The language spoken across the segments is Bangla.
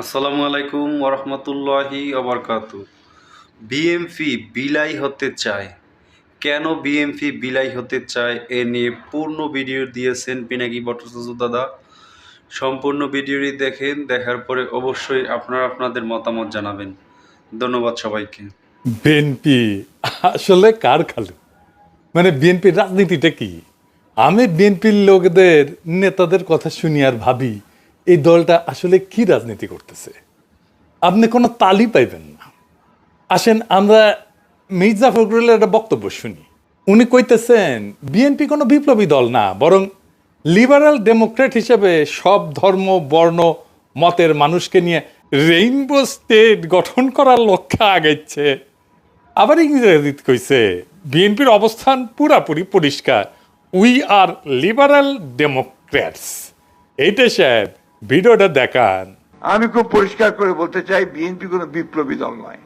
আসসালামু আলাইকুম ওরহমতুল্লাহি অবরকাত বিএমপি বিলাই হতে চায়। কেন বিএমপি বিলাই হতে চায় এ নিয়ে পূর্ণ ভিডিও দিয়েছেন পিনাকি ভট্টাচার্য দাদা। সম্পূর্ণ ভিডিওটি দেখেন, দেখার পরে অবশ্যই আপনারা আপনাদের মতামত জানাবেন। ধন্যবাদ সবাইকে। বিএনপি, আসলে কার খালু? মানে বিএনপির রাজনীতিটা কি? আমি বিএনপির লোকদের, নেতাদের কথা শুনি আর ভাবি এই দলটা আসলে কি রাজনীতি করতেছে? আপনি কোনো তালি পাইবেন না। আসেন, আমরা মির্জা ফখরুলের একটা বক্তব্য শুনি। উনি কইতেছেন, বিএনপি কোনো বিপ্লবী দল না, বরং লিবারাল ডেমোক্রেট হিসেবে সব ধর্ম, বর্ণ, মতের মানুষকে নিয়ে রেইনবো স্টেট গঠন করার লক্ষ্যে আগাইছে। আবার ইংরেজিতে কইছে, বিএনপির অবস্থান পুরাপুরি পরিষ্কার। We are liberal democrats. এইটা সাহেব ভিডিওটা দেখান। আমি খুব পরিষ্কার করে বলতে চাই বিএনপি কোনো বিপ্লবী দল নয়।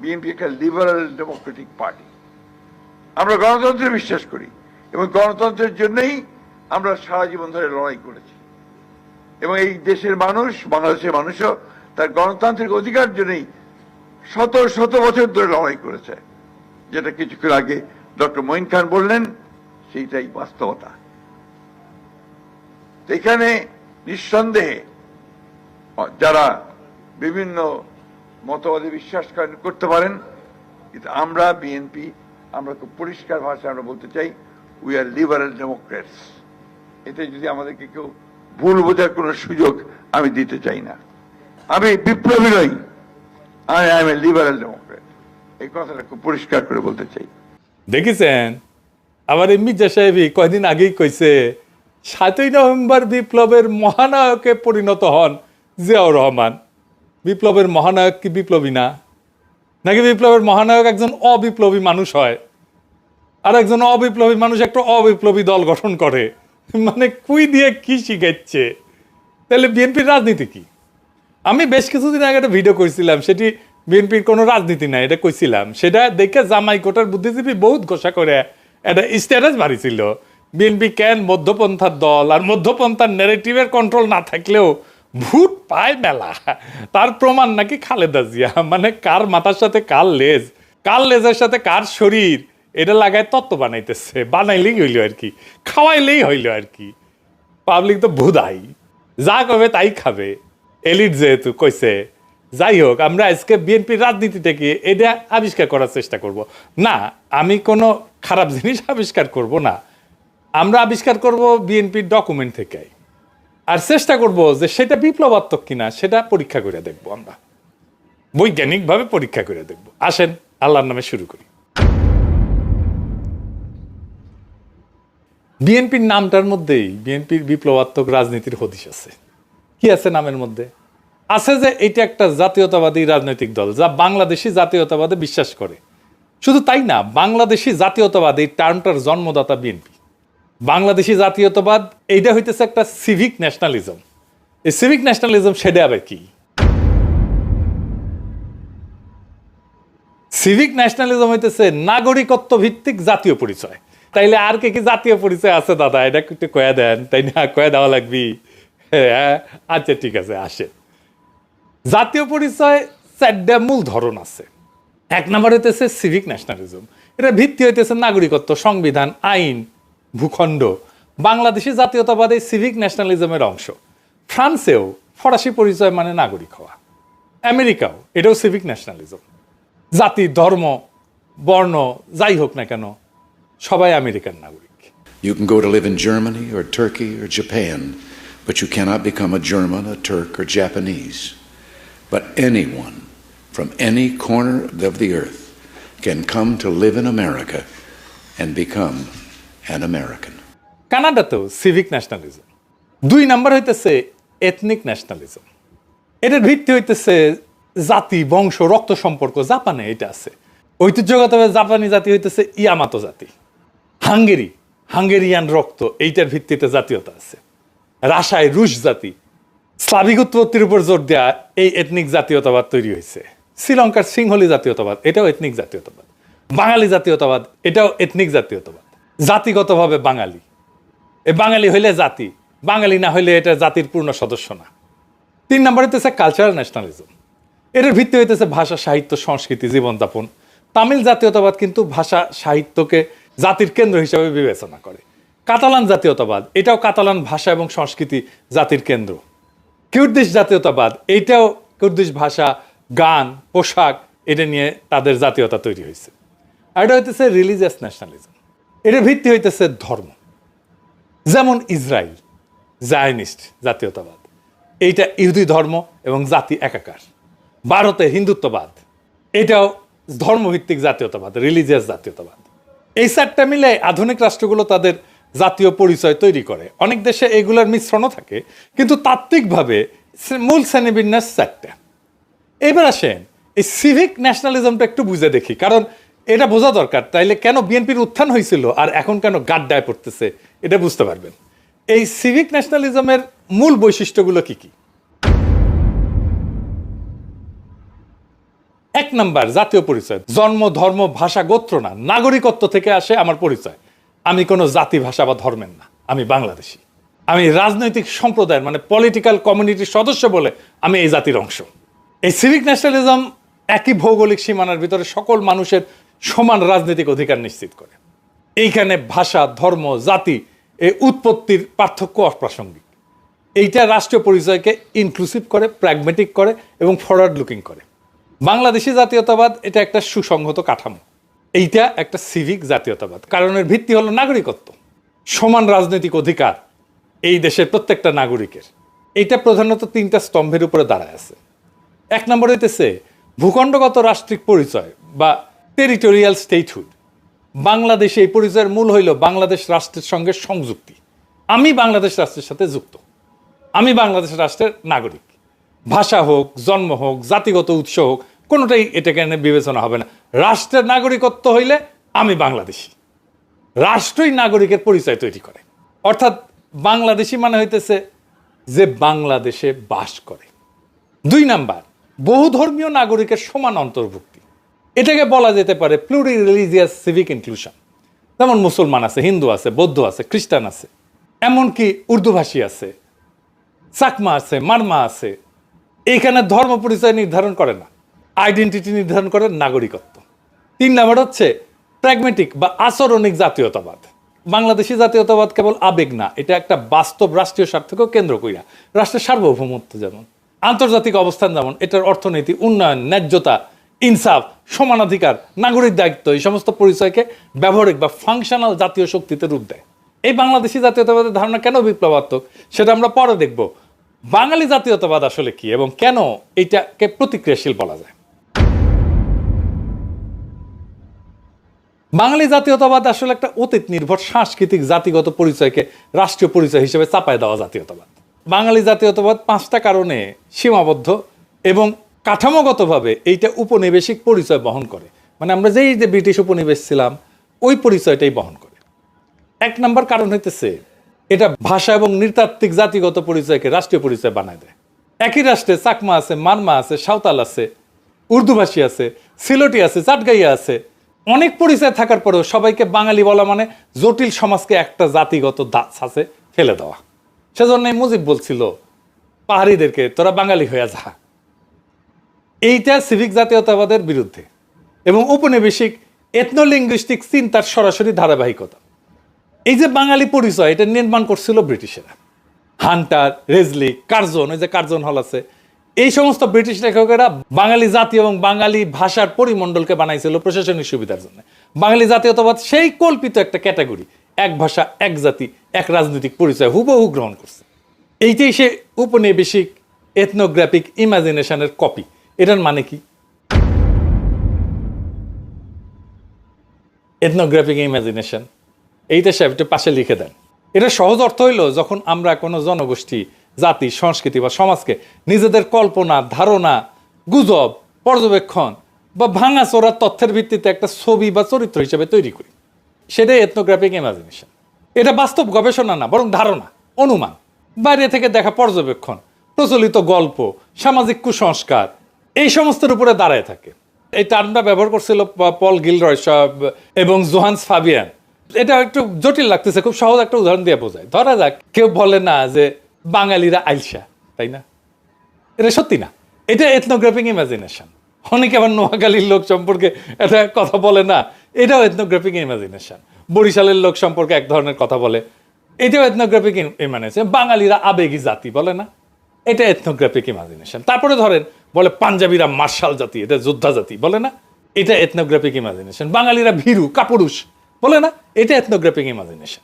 বিএনপি একটা লিবারাল ডেমোক্রেটিক পার্টি আমরা গণতন্ত্রে বিশ্বাস করি এবং গণতন্ত্রের জন্যই আমরা সারা জীবন ধরে লড়াই করেছি। এবং এই দেশের মানুষ, বাংলাদেশের মানুষও তার গণতান্ত্রিক অধিকার জন্যই শত শত বছর ধরে লড়াই করেছে। যেটা কিছুক্ষণ আগে ডক্টর মঈন খান বললেন, সেইটাই বাস্তবতা। এখানে নিঃসন্দেহে যারা বিভিন্ন মতবাদে বিশ্বাস করতে পারেন, কিন্তু আমরা বিএনপি আমরা খুব পরিষ্কার ভাষায় আমরা বলতে চাই উই আর লিবারেল ডেমোক্রেটস এতে যদি আমাদেরকে কেউ ভুল বোঝার কোনো সুযোগ আমি দিতে চাই না। আমি বিপ্লবী নই I am a liberal democrat এই কথাটা খুব পরিষ্কার করে বলতে চাই। দেখেছেন? আবার এই মির্জা সাহেবই কয়দিন আগেই কইছে সাতই নভেম্বর বিপ্লবের মহানায়কে পরিণত হন জিয়াউর রহমান। বিপ্লবের মহানায়ক কি বিপ্লবী না? নাকি বিপ্লবের মহানায়ক একজন অবিপ্লবী মানুষ হয়? আর একজন অবিপ্লবী মানুষ একটা অবিপ্লবী দল গঠন করে। মানে কুই দিয়ে কি শিখাচ্ছে? তাহলে বিএনপির রাজনীতি কি? আমি বেশ কিছুদিন আগে একটা ভিডিও করেছিলাম, সেটি বিএনপির কোনো রাজনীতি নাই, এটা কইছিলাম। সেটা দেখে জামাই কোটার বুদ্ধিজীবী বহুত ঘোষা করে একটা স্ট্যাটাস বাড়িছিল। বিএনপি কেন মধ্যপন্থার দল আর মধ্যপন্থার নেগেটিভের কন্ট্রোল না থাকলেও ভূত পায় মেলা। তার প্রমাণ নাকি খালেদা জিয়া? মানে কার মাথার সাথে কার লেজ? কার লেজের সাথে কার শরীর? এটা লাগায় তত্ত্ব বানাইতেছে। বানাইলেই হইল আর কি। খাওয়াইলেই হইল আর কি। পাবলিক তো ভুদাই। যা কবে তাই খাবে। এলিট যেহেতু কইছে, যাই হোক, আমরা আজকে বিএনপির রাজনীতিটা কি এটা আবিষ্কার করার চেষ্টা করব। না, আমি কোনো খারাপ জিনিস আবিষ্কার করব না। আমরা আবিষ্কার করব বিএনপির ডকুমেন্ট থেকে আর চেষ্টা করব যে সেটা বিপ্লবাত্মক কিনা, সেটা পরীক্ষা করে দেখব আমরা। বৈজ্ঞানিকভাবে পরীক্ষা করে দেখব। আসেন, আল্লাহর নামে শুরু করি। বিএনপির নামটার মধ্যেই বিএনপির বিপ্লবাত্মক রাজনীতির হদিশ আছে। কি আছে নামের মধ্যে? আছে যে এটা একটা জাতীয়তাবাদী রাজনৈতিক দল, যা বাংলাদেশি জাতীয়তাবাদে বিশ্বাস করে। শুধু তাই না, বাংলাদেশি জাতীয়তাবাদ এই টার্মটার জন্মদাতা বিএনপি। বাংলাদেশি জাতীয়তাবাদ, এইটা হইতেছে একটা সিভিক ন্যাশনালিজম এই সিভিক ন্যাশনালিজম সেটা আবার কি? সিভিক ন্যাশনালিজম হইতেছে নাগরিকত্ব ভিত্তিক জাতীয় পরিচয়। তাইলে আর কে কি জাতীয় পরিচয় আছে দাদা? এটা একটু কয়া দেন। তাই না? কয়া দেওয়া লাগবি। হ্যাঁ? আচ্ছা ঠিক আছে, আসে। জাতীয় পরিচয় চারটা মূল ধরন আছে। এক নম্বর হইতেছে সিভিক ন্যাশনালিজম এটা ভিত্তি হইতেছে নাগরিকত্ব সংবিধান, আইন ভূখণ্ড বাংলাদেশি জাতীয়তাবাদ এই সিভিক ন্যাশনালিজমের অংশ ফ্রান্সেও ফরাসি পরিচয় মানে নাগরিক হওয়া আমেরিকাও এটাও সিভিক ন্যাশনালিজম জাতি ধর্ম বর্ণ যাই হোক না কেন সবাই আমেরিকান নাগরিক You can go to live in Germany or Turkey or Japan, but you cannot become a German, a Turk, or Japanese. But anyone from any corner of the earth can come to live in America and become an American. কানাডাতেও সিভিক ন্যাশনালিজম দুই নাম্বার হইতেছে এথনিক ন্যাশনালিজম এটার ভিত্তি হইতেছে জাতি, বংশ, রক্ত সম্পর্ক, জাপানে এটা আছে। ঐতিহ্যগতভাবে জাপানি জাতি হইতেছে ইয়ামাতো জাতি। হাঙ্গেরি, হাঙ্গেরিয়ান রক্ত, এইটার ভিত্তিতে জাতীয়তা আছে। রাশায় রুশ জাতি। স্লাভিক উৎপত্তির উপর জোর দেওয়া এই এথনিক জাতীয়তাবাদ তৈরি হয়েছে শ্রীলঙ্কার সিংহলি জাতীয়তাবাদ, এটাও এথনিক জাতীয়তাবাদ। বাঙালি জাতীয়তাবাদ, এটাও এথনিক জাতীয়তাবাদ। জাতিগতভাবে বাঙালি। এ বাঙালি হইলে জাতি, বাঙালি না হইলে এটা জাতির পূর্ণ সদস্য না। তিন নম্বর হইতেছে কালচারাল ন্যাশনালিজম এটার ভিত্তি হইতেছে ভাষা, সাহিত্য, সংস্কৃতি, জীবনযাপন। তামিল জাতীয়তাবাদ কিন্তু ভাষা, সাহিত্যকে জাতির কেন্দ্র হিসেবে বিবেচনা করে। কাতালান জাতীয়তাবাদ, এটাও কাতালান ভাষা এবং সংস্কৃতি জাতির কেন্দ্র। কিউরদিশ জাতীয়তাবাদ, এইটাও কুর্দিশ ভাষা, গান, পোশাক, এটা নিয়ে তাদের জাতীয়তা তৈরি হয়েছে আর এটা হইতেছে রিলিজিয়াস ন্যাশনালিজম এটার ভিত্তি হইতেছে ধর্ম। যেমন ইসরায়েল জায়নিস্ট, জাতীয়তাবাদ। এইটা ইহুদি ধর্ম এবং জাতি একাকার। ভারতে হিন্দুত্ববাদ। এটাও ধর্মভিত্তিক জাতীয়তাবাদ রিলিজিয়াস জাতীয়তাবাদ। এই চারটা মিলে আধুনিক রাষ্ট্রগুলো তাদের জাতীয় পরিচয় তৈরি করে। অনেক দেশে এগুলোর মিশ্রণও থাকে, কিন্তু তাত্ত্বিকভাবে মূল শ্রেণীবিন্যাস চারটা। এবার আসেন, এই সিভিক ন্যাশনালিজমটা একটু বুঝে দেখি, কারণ এটা বোঝা দরকার। তাইলে কেন বিএনপির উত্থান হয়েছিল আর এখন কেন গাড্ডায় পড়তেছে, এটা বুঝতে পারবেন। এই সিভিক ন্যাশনালিজমের মূল বৈশিষ্ট্যগুলো কি কি? এক নাম্বার, জাতীয় পরিচয়। জন্ম, ধর্ম, ভাষা, গোত্র না, নাগরিকত্ব থেকে আসে আমার পরিচয়। আমি কোনো জাতি, ভাষা বা ধর্মের না, আমি বাংলাদেশি। আমি রাজনৈতিক সম্প্রদায়ের মানে পলিটিক্যাল কমিউনিটির সদস্য বলে আমি এই জাতির অংশ। এই সিভিক ন্যাশনালিজম একই ভৌগোলিক সীমানার ভিতরে সকল মানুষের সমান রাজনৈতিক অধিকার নিশ্চিত করে। এইখানে ভাষা, ধর্ম, জাতি এই উৎপত্তির পার্থক্য অপ্রাসঙ্গিক। এইটা রাষ্ট্রীয় পরিচয়কে ইনক্লুসিভ করে প্র্যাগমেটিক করে এবং ফরওয়ার্ড লুকিং করে। বাংলাদেশি জাতীয়তাবাদ এটা একটা সুসংহত কাঠামো। এইটা একটা সিভিক জাতীয়তাবাদ। কারণের ভিত্তি হলো নাগরিকত্ব। সমান রাজনৈতিক অধিকার এই দেশের প্রত্যেকটা নাগরিকের। এইটা প্রধানত তিনটা স্তম্ভের উপরে দাঁড়ায় আছে। এক নম্বর হইতেছে ভূখণ্ডগত রাষ্ট্রিক পরিচয় বা টেরিটোরিয়াল স্টেটহুড বাংলাদেশে এই পরিচয়ের মূল হইল বাংলাদেশ রাষ্ট্রের সঙ্গে সংযুক্তি। আমি বাংলাদেশ রাষ্ট্রের সাথে যুক্ত। আমি বাংলাদেশ রাষ্ট্রের নাগরিক। ভাষা হোক, জন্ম হোক, জাতিগত উৎস হোক, কোনোটাই এটাকে বিবেচনা হবে না। রাষ্ট্রের নাগরিকত্ব হইলে আমি বাংলাদেশি। রাষ্ট্রই নাগরিকের পরিচয় তৈরি করে। অর্থাৎ বাংলাদেশি মানে হইতেছে যে বাংলাদেশে বাস করে। দুই নাম্বার বহু ধর্মীয় নাগরিকের সমান অন্তর্ভুক্তি। এটাকে বলা যেতে পারে প্লুরি রিলিজিয়াস সিভিক ইনক্লুশন যেমন মুসলমান আছে, হিন্দু আছে, বৌদ্ধ আছে, খ্রিস্টান আছে, এমনকি উর্দুভাষী আছে, চাকমা আছে, মারমা আছে। এইখানে ধর্ম পরিচয় নির্ধারণ করে না আইডেন্টিটি নির্ধারণ করে নাগরিকত্ব। তিন নাম্বার হচ্ছে প্র্যাগমেটিক বা আচরণিক জাতীয়তাবাদ। বাংলাদেশি জাতীয়তাবাদ কেবল আবেগ না, এটা একটা বাস্তব রাষ্ট্রীয় স্বার্থকেও কেন্দ্র কইরা, রাষ্ট্রের সার্বভৌমত্ব যেমন। আন্তর্জাতিক অবস্থান যেমন, এটার অর্থনীতি, উন্নয়ন, ন্যায্যতা ইনসাফ, সমানাধিকার, নাগরিক দায়িত্ব, এই সমস্ত পরিচয়কে ব্যবহারিক বা ফাংশনাল জাতীয় শক্তিতে রূপ দেয়। এই বাংলাদেশি জাতীয়তাবাদের ধারণা কেন বিপ্লবাত্মক? সেটা আমরা পরে দেখব। বাঙালি জাতীয়তাবাদ আসলে কি এবং কেন এটাকে প্রতিক্রিয়াশীল বলা যায়? বাঙালি জাতীয়তাবাদ আসলে একটা অতীত নির্ভর সাংস্কৃতিক, জাতিগত পরিচয়কে রাষ্ট্রীয় পরিচয় হিসেবে চাপায় দেওয়া জাতীয়তাবাদ। বাঙালি জাতীয়তাবাদ পাঁচটা কারণে সীমাবদ্ধ এবং কাঠামোগতভাবে এইটা উপনিবেশিক পরিচয় বহন করে। মানে আমরা যেই যে ব্রিটিশ উপনিবেশ ছিলাম, ওই পরিচয়টাই বহন করে। এক নম্বর কারণ হইতেছে, এটা ভাষা এবং নৃতাত্ত্বিক জাতিগত পরিচয়কে রাষ্ট্রীয় পরিচয় বানায় দেয়। একই রাষ্ট্রে চাকমা আছে, মারমা আছে, সাঁওতাল আছে, উর্দুভাষী আছে, সিলোটি আছে, চাটগাইয়া আছে। অনেক পরিচয় থাকার পরেও সবাইকে বাঙালি বলা মানে জটিল সমাজকে একটা জাতিগত দাস আছে ফেলে দেওয়া। সেজন্যই মুজিব বলছিল, পাহাড়িদেরকে তোরা বাঙালি হয়ে যা। এইটা সিভিক জাতীয়তাবাদের বিরুদ্ধে এবং উপনিবেশিক এথনোলিঙ্গুইস্টিক চিন্তার সরাসরি ধারাবাহিকতা। এই যে বাঙালি পরিচয়, এটা নির্মাণ করছিল ব্রিটিশেরা। হান্টার, রেজলি, কার্জন, ওই যে কার্জন হল আছে, এই সমস্ত ব্রিটিশ লেখকেরা বাঙালি জাতি এবং বাঙালি ভাষার পরিমণ্ডলকে বানাইছিল প্রশাসনিক সুবিধার জন্য। বাঙালি জাতীয়তাবাদ সেই কল্পিত একটা ক্যাটাগরি, এক ভাষা, এক জাতি, এক রাজনৈতিক পরিচয় হুবহু গ্রহণ করছে। এইটাই সে উপনিবেশিক এথনোগ্রাফিক ইমাজিনেশনের কপি এটার মানে কি? এথনোগ্রাফিক ইমাজিনেশন এইটা সাহেব একটু পাশে লিখে দেন। এটা সহজ অর্থ হইল, যখন আমরা কোনো জনগোষ্ঠী, জাতি, সংস্কৃতি বা সমাজকে নিজেদের কল্পনা, ধারণা, গুজব, পর্যবেক্ষণ বা ভাঙাচোরা তথ্যের ভিত্তিতে একটা ছবি বা চরিত্র হিসেবে তৈরি করি। সেটাই এথনোগ্রাফিক ইমাজিনেশন এটা বাস্তব গবেষণা না, বরং ধারণা, অনুমান। বাইরে থেকে দেখা পর্যবেক্ষণ, প্রচলিত গল্প, সামাজিক কুসংস্কার এই সমস্তের উপরে দাঁড়ায় থাকে। এই টার্মটা ব্যবহার করছিল পল গিলরয়, সব, এবং জোহান্স ফাবিয়ান। এটা একটু জটিল লাগতেছে, খুব সহজ একটা উদাহরণ দিয়ে বোঝায়। ধরা যাক, কেউ বলে না যে বাঙালিরা আইলসা তাই না? এটা সত্যি না। এটা এথনোগ্রাফিক ইমাজিনেশন অনেকে আবার নোয়াখালীর লোক সম্পর্কে একটা কথা বলে না, এটাও এথনোগ্রাফিক ইমাজিনেশন বরিশালের লোক সম্পর্কে এক ধরনের কথা বলে, এটাও এথনোগ্রাফিক ইমাজিনেশন বাঙালিরা আবেগী জাতি বলে না, এটা এথনোগ্রাফিক ইমাজিনেশন তারপরে ধরেন বলে পাঞ্জাবিরা মার্শাল জাতি, এটা যোদ্ধা জাতি, বলে না? এটা এথনোগ্রাফিক ইমাজিনেশন বাঙালিরা ভীরু, কাপুরুষ, বলে না? এটা এথনোগ্রাফিক ইমাজিনেশন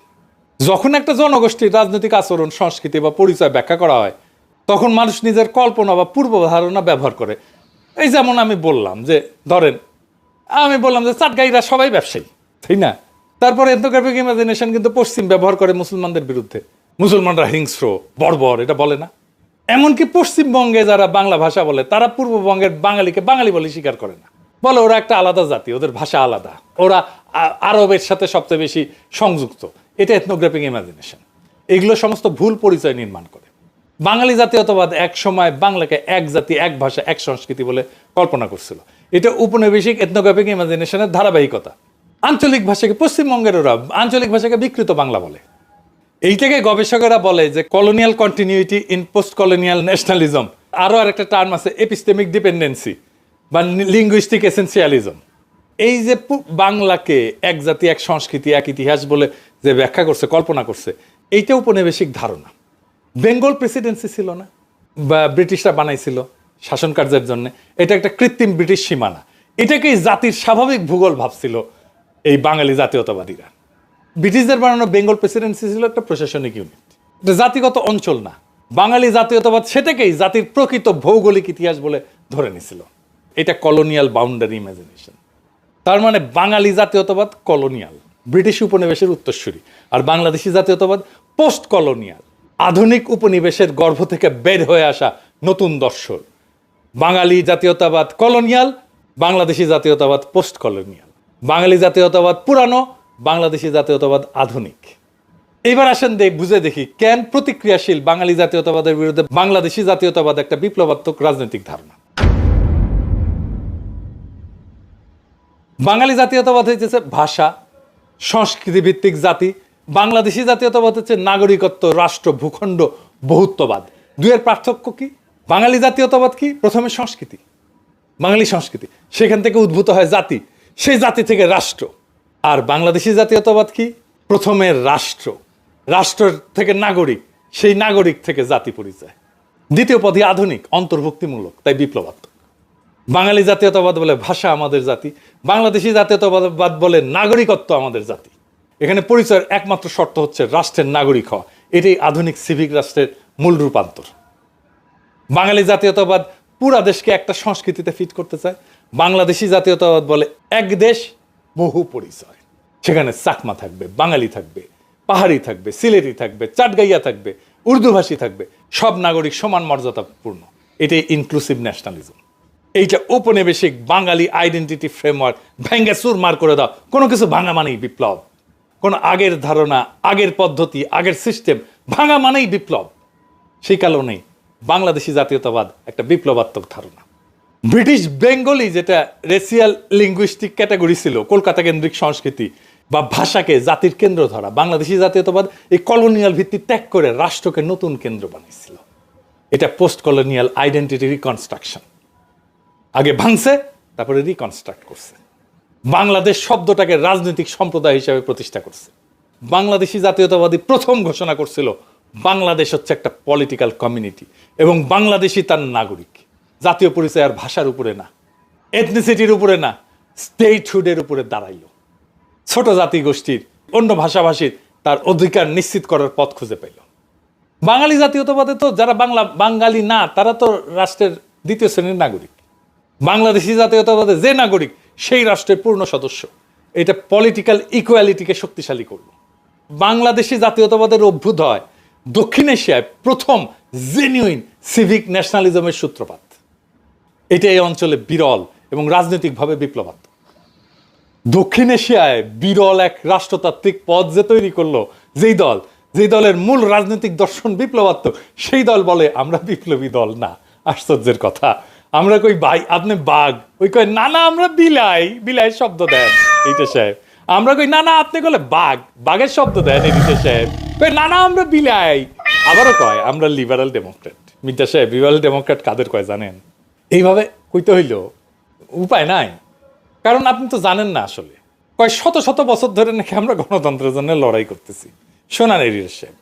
যখন একটা জনগোষ্ঠীর রাজনৈতিক আচরণ, সংস্কৃতি বা পরিচয় ব্যাখ্যা করা হয়, তখন মানুষ নিজের কল্পনা বা পূর্ব ধারণা ব্যবহার করে। এই যেমন আমি বললাম যে, ধরেন, আমি বললাম যে, চাটগাইরা সবাই ব্যবসায়ী, তাই না? তারপরে এথনোগ্রাফিক ইমাজিনেশন কিন্তু পশ্চিম ব্যবহার করে মুসলমানদের বিরুদ্ধে। মুসলমানরা হিংস্র, বর্বর, এটা বলে না? এমনকি পশ্চিমবঙ্গে যারা বাংলা ভাষা বলে, তারা পূর্ববঙ্গের বাঙালিকে বাঙালি বলে স্বীকার করে না। বলে, ওরা একটা আলাদা জাতি, ওদের ভাষা আলাদা। ওরা আরবের সাথে সবচেয়ে বেশি সংযুক্ত। এটা এথনোগ্রাফিক ইমাজিনেশন এগুলো সমস্ত ভুল পরিচয় নির্মাণ করে। বাঙালি জাতীয়তাবাদ এক সময় বাংলাকে এক জাতি, এক ভাষা, এক সংস্কৃতি বলে কল্পনা করছিল। এটা উপনিবেশিক এথনোগ্রাফিক ইমাজিনেশনের ধারাবাহিকতা। আঞ্চলিক ভাষাকে পশ্চিমবঙ্গের ওরা, আঞ্চলিক ভাষাকে বিকৃত বাংলা বলে। এইটাকে গবেষকেরা বলে যে colonial continuity in post colonial nationalism আরও আরেকটা টার্ম আছে এপিস্টেমিক ডিপেন্ডেন্সি বা লিঙ্গুইস্টিক এসেন্সিয়ালিজম এই যে বাংলাকে এক জাতি, এক সংস্কৃতি, এক ইতিহাস বলে যে ব্যাখ্যা করছে, কল্পনা করছে, এইটা উপনিবেশিক ধারণা। বেঙ্গল প্রেসিডেন্সি ছিল না, বা ব্রিটিশরা বানাইছিল শাসন কার্যের জন্য। এটা একটা কৃত্রিম ব্রিটিশ সীমানা। এটাকেই জাতির স্বাভাবিক ভূগোল ভাবছিল এই বাঙালি জাতীয়তাবাদীরা। ব্রিটিশদের বানানো বেঙ্গল প্রেসিডেন্সি ছিল একটা প্রশাসনিক ইউনিট এটা জাতিগত অঞ্চল না। বাঙালি জাতীয়তাবাদ সেটাকেই জাতির প্রকৃত ভৌগোলিক ইতিহাস বলে ধরে নিছিল। এটা কলোনিয়াল বাউন্ডারি ইমাজিনেশন তার মানে বাঙালি জাতীয়তাবাদ কলোনিয়াল ব্রিটিশ উপনিবেশের উত্তরসূরি। আর বাংলাদেশি জাতীয়তাবাদ পোস্ট কলোনিয়াল আধুনিক উপনিবেশের গর্ভ থেকে বের হয়ে আসা নতুন দর্শন। বাঙালি জাতীয়তাবাদ কলোনিয়াল বাংলাদেশি জাতীয়তাবাদ পোস্ট কলোনিয়াল বাঙালি জাতীয়তাবাদ পুরানো বাংলাদেশি জাতীয়তাবাদ আধুনিক। এবার আসেন দেখ বুঝে দেখি কেন প্রতিক্রিয়াশীল বাঙালি জাতীয়তাবাদের বিরুদ্ধে বাংলাদেশি জাতীয়তাবাদ একটা বিপ্লবাত্মক রাজনৈতিক ধারণা। বাঙালি জাতীয়তাবাদ হচ্ছে ভাষা সংস্কৃতি ভিত্তিক জাতি, বাংলাদেশি জাতীয়তাবাদ হচ্ছে নাগরিকত্ব, রাষ্ট্র, ভূখণ্ড, বহুত্ববাদ। দুয়ের পার্থক্য কি? বাঙালি জাতীয়তাবাদ কি? প্রথমে সংস্কৃতি। বাঙালি সংস্কৃতি। সেখান থেকে উদ্ভূত হয় জাতি। সেই জাতি থেকে রাষ্ট্র। আর বাংলাদেশি জাতীয়তাবাদ কি? প্রথমে রাষ্ট্র। রাষ্ট্র থেকে নাগরিক। সেই নাগরিক থেকে জাতি পরিচয়। দ্বিতীয় পদই আধুনিক, অন্তর্ভুক্তিমূলক, তাই বিপ্লবাত্মক। বাঙালি জাতীয়তাবাদ বলে ভাষা আমাদের জাতি। বাংলাদেশি জাতীয়তাবাদ বলে নাগরিকত্ব আমাদের জাতি। এখানে পরিচয়ের একমাত্র শর্ত হচ্ছে রাষ্ট্রের নাগরিক হওয়া। এটাই আধুনিক সিভিক রাষ্ট্রের মূল রূপান্তর। বাঙালি জাতীয়তাবাদ পুরা দেশকে একটা সংস্কৃতিতে ফিট করতে চায়। বাংলাদেশি জাতীয়তাবাদ বলে এক দেশ, বহু পরিচয়। সেখানে চাকমা থাকবে, বাঙালি থাকবে, পাহাড়ি থাকবে, সিলেটি থাকবে, চাটগাইয়া থাকবে, উর্দুভাষী থাকবে, সব নাগরিক সমান মর্যাদাপূর্ণ। এটাই ইনক্লুসিভ ন্যাশনালিজম এইটা ঔপনিবেশিক বাঙালি আইডেন্টিটি ফ্রেমওয়ার্ক ভেঙ্গে সুর মার করে দাও। কোনো কিছু ভাঙা মানেই বিপ্লব। কোনো আগের ধারণা, আগের পদ্ধতি, আগের সিস্টেম ভাঙা মানেই বিপ্লব। সেই কারণেই বাংলাদেশি জাতীয়তাবাদ একটা বিপ্লবাত্মক ধারণা। ব্রিটিশ বেঙ্গলি যেটা রেসিয়াল লিঙ্গুইস্টিক ক্যাটাগরি ছিল, কলকাতা কেন্দ্রিক সংস্কৃতি বা ভাষাকে জাতির কেন্দ্র ধরা বাংলাদেশি জাতীয়তাবাদ এই কলোনিয়াল ভিত্তি ত্যাগ করে রাষ্ট্রকে নতুন কেন্দ্র বানিয়েছিল। এটা পোস্ট কলোনিয়াল আইডেন্টিটি রিকনস্ট্রাকশন আগে ভাঙছে, তারপরে রিকনস্ট্রাক্ট করছে। বাংলাদেশ শব্দটাকে রাজনৈতিক সম্প্রদায় হিসেবে প্রতিষ্ঠা করছে। বাংলাদেশি জাতীয়তাবাদী প্রথম ঘোষণা করছিল, বাংলাদেশ হচ্ছে একটা পলিটিক্যাল কমিউনিটি এবং বাংলাদেশি তার নাগরিক। জাতীয় পরিচয় আর ভাষার উপরে না এথনিসিটির উপরে না স্টেটহুডের উপরে দাঁড়াইল। ছোট জাতি গোষ্ঠীর, অন্য ভাষাভাষীর তার অধিকার নিশ্চিত করার পথ খুঁজে পেল। বাঙালি জাতীয়তাবাদে তো যারা বাংলা, বাঙালি না, তারা তো রাষ্ট্রের দ্বিতীয় শ্রেণির নাগরিক। বাংলাদেশি জাতীয়তাবাদে যে নাগরিক, সেই রাষ্ট্রের পূর্ণ সদস্য। এটা পলিটিক্যাল ইকুয়ালিটিকে শক্তিশালী করল। বাংলাদেশি জাতীয়তাবাদের অভ্যুদয় দক্ষিণ এশিয়ায় প্রথম জেনুইন সিভিক ন্যাশনালিজমের সূত্রপাত। এটা এই অঞ্চলে বিরল এবং রাজনৈতিকভাবে বিপ্লবাত্মক। দক্ষিণ এশিয়ায় বিরল এক রাষ্ট্রতাত্ত্বিক পদ যে তৈরি করল, যেই দল, যেই দলের মূল রাজনৈতিক দর্শন বিপ্লবাত্মক সেই দল বলে আমরা বিপ্লবী দল না। আশ্চর্যের কথা। আমরা কই ভাই, আপনি বাঘ। ওই কয়, না না, আমরা বিলাই বিলাই শব্দ দেন এইটা সাহেব। আমরা কই, না না, আপনি কলে বাঘ, বাঘের শব্দ দেন এইটা সাহেব। কই, না না, আমরা বিলাই। আবারও কয়, আমরা লিবারাল ডেমোক্রেট মির্জা সাহেব লিবারেল ডেমোক্রেট কাদের কয় জানেন? এইভাবে কইতে হইল উপায় নাই। কারণ আপনি তো জানেন না আসলে। কয় শত শত বছর ধরে নাকি আমরা গণতন্ত্রের জন্য লড়াই করতেছি। শোনান এরিয়ার সাহেব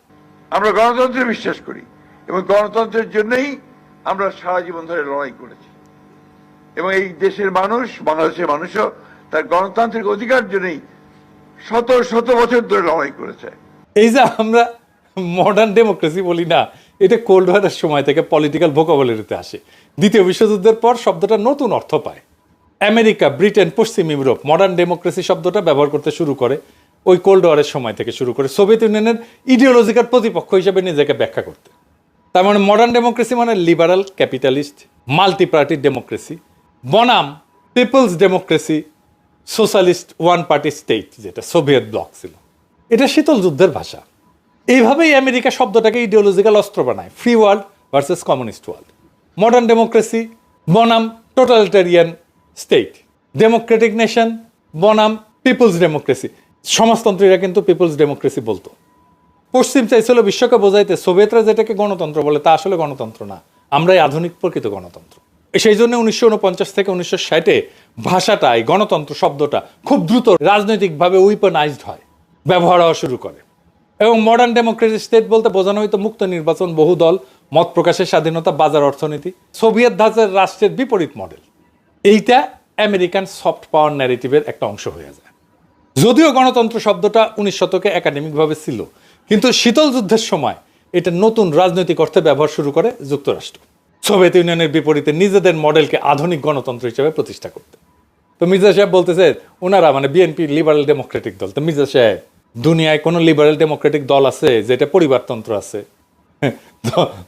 আমরা গণতন্ত্রে বিশ্বাস করি এবং গণতন্ত্রের জন্যই আমরা সারা জীবন ধরে লড়াই করেছি। এবং এই দেশের মানুষ বাংলাদেশের মানুষও তার গণতান্ত্রিক অধিকার জন্যই শত শত বছর ধরে লড়াই করেছে। এই যে আমরা মডার্ন ডেমোক্রেসি বলি না এটা কোল্ড ওয়ারের সময় থেকে পলিটিক্যাল ভোকাবুলারিতে আসে। দ্বিতীয় বিশ্বযুদ্ধের পর শব্দটা নতুন অর্থ পায়। আমেরিকা, ব্রিটেন, পশ্চিম ইউরোপ মডার্ন ডেমোক্রেসি শব্দটা ব্যবহার করতে শুরু করে ওই কোল্ড ওয়ারের সময় থেকে শুরু করে সোভিয়েত ইউনিয়নের ইডিওলজিক্যাল প্রতিপক্ষ হিসেবে নিজেকে ব্যাখ্যা করতে। তার মানে মডার্ন ডেমোক্রেসি মানে liberal capitalist multi party democracy বনাম people's democracy socialist one party state যেটা সোভিয়েত ব্লক ছিল। এটা শীতল যুদ্ধের ভাষা। এইভাবেই আমেরিকা শব্দটাকে ইডিওলজিক্যাল অস্ত্র বানায় free world versus communist world modern democracy বনাম টোটালিটারিয়ান স্টেট। ডেমোক্রেটিক নেশন, বনাম, পিপলস ডেমোক্রেসি। সমাজতন্ত্রীরা কিন্তু পিপলস ডেমোক্রেসি বলতো। পশ্চিম চাইছিল বিশ্বকে বোঝাইতে সোভিয়েতরা যেটাকে গণতন্ত্র বলে তা আসলে গণতন্ত্র না। আমরাই আধুনিক প্রকৃত গণতন্ত্র। সেই জন্য উনিশশো উনপঞ্চাশ থেকে উনিশশো ষাটে ভাষাটাই গণতন্ত্র শব্দটা খুব দ্রুত রাজনৈতিকভাবে উইপনাইজড হয়, ব্যবহার হওয়া শুরু করে। এবং মডার্ন ডেমোক্রেটিক স্টেট বলতে বোঝানো হয়তো মুক্ত নির্বাচন বহু দল মত প্রকাশের স্বাধীনতা, বাজার অর্থনীতি, সোভিয়েত ধাঁচের রাষ্ট্রের বিপরীত মডেল এইটা আমেরিকান সফট পাওয়ার ন্যারেটিভের একটা অংশ হয়ে যায়। যদিও গণতন্ত্র শব্দটা উনিশ শতকে একাডেমিকভাবে ছিল, কিন্তু শীতল যুদ্ধের সময় এটা নতুন রাজনৈতিক অর্থে ব্যবহার শুরু করে যুক্তরাষ্ট্র। সোভিয়েত ইউনিয়নের বিপরীতে নিজেদের মডেলকে আধুনিক গণতন্ত্র হিসেবে প্রতিষ্ঠা করতে। তো মির্জা সাহেব বলতেছে, ওনারা মানে বিএনপি লিবারেল ডেমোক্রেটিক দল। তো মির্জা সাহেব, দুনিয়ায় কোনো লিবারেল ডেমোক্রেটিক দল আছে যেটা পরিবারতন্ত্র আছে?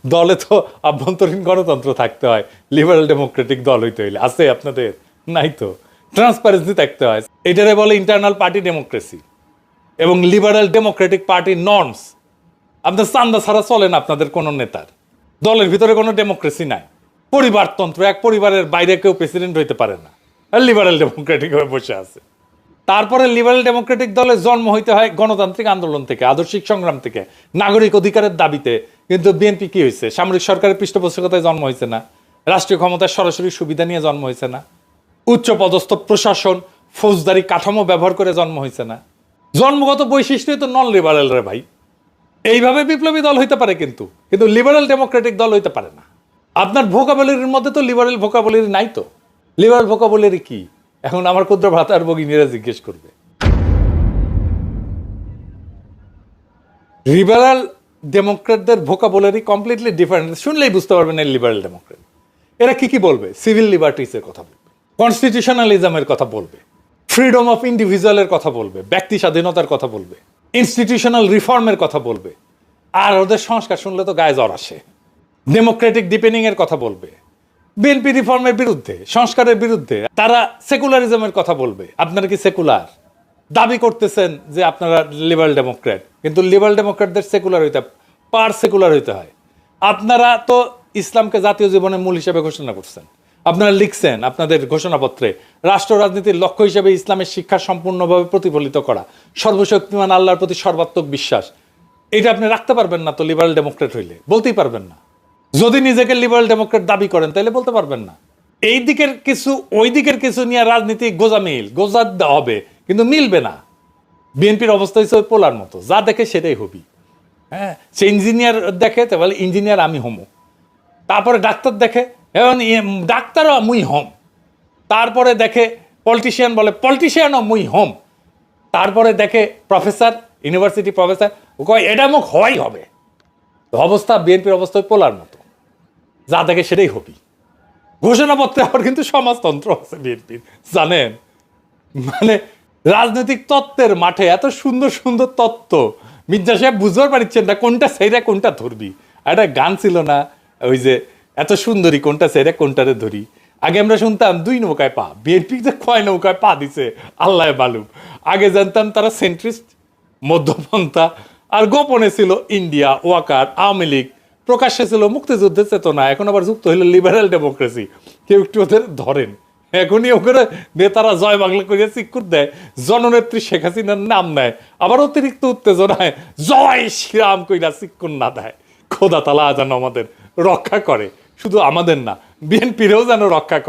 দলে তো আভ্যন্তরীণ গণতন্ত্র থাকতে হয়। লিবারেল ডেমোক্রেটিক দল হইতে হইলে। আছে আপনাদের? নাই তো। ট্রান্সপারেন্সি থাকতে হয়। এটারে বলে ইন্টারনাল পার্টি ডেমোক্রেসি এবং লিবারেল ডেমোক্রেটিক পার্টি নর্মস আপনার চান্দা ছাড়া চলেন আপনাদের কোনো নেতার। দলের ভিতরে কোনো ডেমোক্রেসি নাই। পরিবারতন্ত্র, এক পরিবারের বাইরে কেউ প্রেসিডেন্ট হইতে পারে না। লিবারেল ডেমোক্রেটিক হয়ে বসে আছে। তারপরে লিবারেল ডেমোক্রেটিক দলের জন্ম হইতে হয় গণতান্ত্রিক আন্দোলন থেকে, আদর্শিক সংগ্রাম থেকে, নাগরিক অধিকারের দাবিতে। কিন্তু বিএনপি কি হয়েছে সামরিক সরকারের পৃষ্ঠপোষকতায় জন্ম হয়েছে না, রাষ্ট্রীয় ক্ষমতার সরাসরি সুবিধা নিয়ে জন্ম হয়েছে না, উচ্চ পদস্থ প্রশাসন, ফৌজদারি কাঠামো ব্যবহার করে জন্ম হয়েছে না। জন্মগত বৈশিষ্ট্যই তো নন লিবারেল রে ভাই। এইভাবে বিপ্লবী দল হইতে পারে কিন্তু কিন্তু লিবারেল ডেমোক্রেটিক দল হইতে পারে না। আপনার ভোকাবলির মধ্যে তো লিবারেল ভোকাবলির নাই তো। লিবারেল ভোকাবলির কি? এখন আমার ক্ষুদ্র ভ্রাতার ভগিনীরা জিজ্ঞেস করবে। লিবারাল ডেমোক্রেটদের ভোকাবুলারি কমপ্লিটলি ডিফারেন্ট শুনলেই বুঝতে পারবেন এই লিবারাল ডেমোক্রেট এরা কি কি বলবে? সিভিল লিবার্টিসের কথা বলবে কনস্টিটিউশনালিজমের কথা বলবে ফ্রিডম অফ ইন্ডিভিজুয়ালের কথা বলবে, ব্যক্তি স্বাধীনতার কথা বলবে ইনস্টিটিউশনাল রিফর্মের কথা বলবে। আর ওদের সংস্কার শুনলে তো গায়ে জ্বর আসে। ডেমোক্রেটিক ডিপেন্ডিংয়ের কথা বলবে। বিএনপি রিফর্মের বিরুদ্ধে, সংস্কারের বিরুদ্ধে, তারা সেকুলারিজমের কথা বলবে। আপনারা কি সেকুলার দাবি করতেছেন যে আপনারা লিবারাল ডেমোক্রেট কিন্তু লিবারাল ডেমোক্রেটদের সেকুলার হইতে পার সেকুলার হইতে হয়। আপনারা তো ইসলামকে জাতীয় জীবনের মূল হিসেবে ঘোষণা করছেন। আপনারা লিখছেন আপনাদের ঘোষণাপত্রে, রাষ্ট্র রাজনীতির লক্ষ্য হিসেবে ইসলামের শিক্ষা সম্পূর্ণভাবে প্রতিফলিত করা, সর্বশক্তিমান আল্লাহর প্রতি সর্বাত্মক বিশ্বাস, এটা আপনি রাখতে পারবেন না তো লিবারাল ডেমোক্রেট হইলে, বলতেই পারবেন না। যদি নিজেকে লিবারাল ডেমোক্রেট দাবি করেন তাহলে বলতে পারবেন না। এই দিকের কিছু, ওই দিকের কিছু নিয়ে রাজনীতি গোজা মিল, গোজা হবে, কিন্তু মিলবে না। বিএনপির অবস্থা ওই পোলার মতো, যা দেখে সেটাই হবি। হ্যাঁ সে ইঞ্জিনিয়ার দেখে, তো বলে ইঞ্জিনিয়ার আমি হমো। তারপরে ডাক্তার দেখে, এখন ইয়ে- ডাক্তারও মুই হম। তারপরে দেখে পলিটিশিয়ান বলে পলিটিশিয়ানও মুই হম। তারপরে দেখে প্রফেসর ইউনিভার্সিটি প্রফেসর ও কয়, এটা মুখ হওয়াই হবে। অবস্থা, বিএনপির অবস্থা পোলার মতো। যা দেখে সেটাই হবি। ঘোষণাপত্রে আবার কিন্তু সমাজতন্ত্র আছে বিএনপির, জানেন? মানে রাজনৈতিক তত্ত্বের মাঠে এত সুন্দর সুন্দর তত্ত্ব, মির্জা সাহেব বুঝতে পারছেন না কোনটা সেইরা কোনটা ধরবি। একটা গান ছিল না, ওই যে এত সুন্দরী কোনটা সেইরা কোনটারে ধরি। আগে আমরা শুনতাম, দুই নৌকায় পা, বিএনপি যে কয় নৌকায় পা দিছে, আল্লাহ মালুম আগে জানতাম তারা সেন্ট্রিস্ট মধ্যপন্থা আর গোপনে ছিল ইন্ডিয়া, ওয়াকার, আওয়ামী লীগ, প্রকাশ্যে ছিল মুক্তিযুদ্ধের চেতনা, এখন আবার যুক্ত হইল লিবারেল ডেমোক্রেসি কেউ একটু ওদের ধরেন। এখনই ওখানে নেতারা জয় বাংলা করিয়া চিকুর দেয়, জননেত্রী শেখ হাসিনার নাম নেয়, আবার অতিরিক্ত উত্তেজনায় জয় শ্রীরাম কইরা চিকুর না দেয়। খোদা তালা যেন আমাদের রক্ষা করে। শুধু আমাদের না, বিএনপিরেও যেন রক্ষা করে।